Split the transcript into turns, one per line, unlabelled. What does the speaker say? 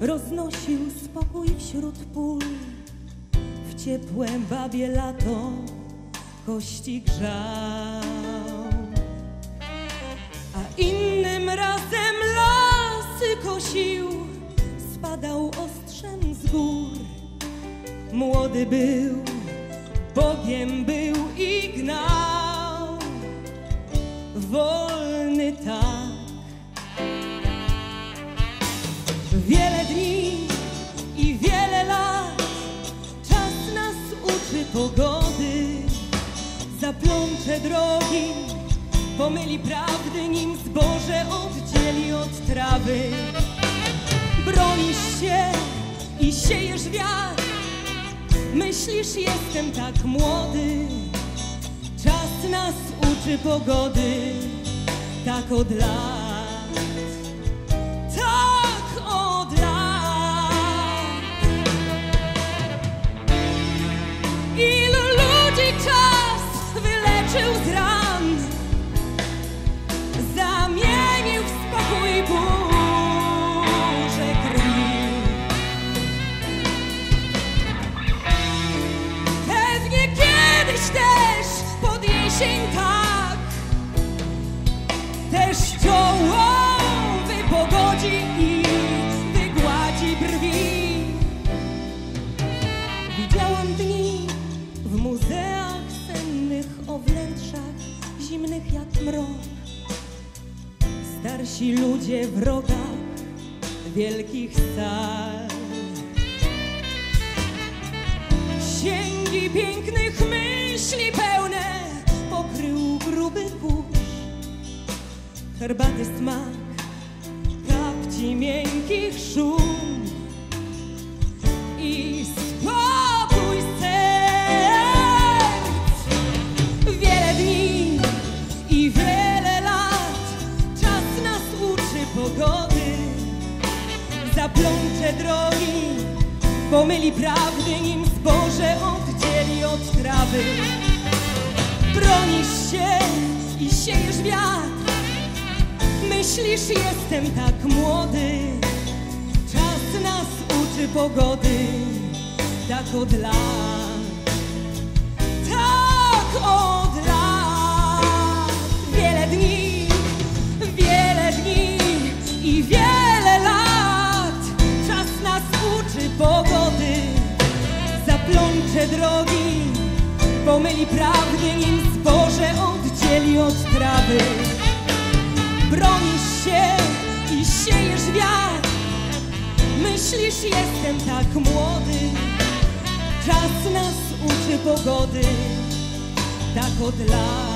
Roznosił spokój wśród pól. W ciepłe babie lato Kości grzał. A innym razem lasy kosił Spadał ostrzem z gór. Młody był, Bogiem był i gnał. Wolny Wiele dni i wiele lat. Czas nas uczy pogody. Zaplącze drogi. Pomyli prawdy Nim zboże oddzieli od trawy. Bronisz się i siejesz wiatr. Myślisz jestem tak młody. Czas nas uczy pogody. Tak od lat jesień tak. Deszczoło wypogodzi i wygładzi brwi. Widziałam dni w muzeach sennych o wnętrzach zimnych jak mrok. Starsi ludzie w wielkich sal. Księgi pięknych myśli pełne Herbaty smak, kapci miękkich szum. I spokój serc. Wiele dni i wiele lat. Czas nas uczy pogody. Zaplącze drogi, pomyli prawdy, nim zboże oddzieli od trawy. Bronisz się i siejesz wiatr, myślisz jestem tak młody. Czas nas uczy pogody, tak od lat, tak od lat. Wiele dni, wiele dni i wiele lat. Czas nas uczy pogody, zaplącze drogi, pomyli prawdy, nim zboże oddzieli od trawy. Myślisz jestem tak młody. Czas nas uczy pogody, tak od lat.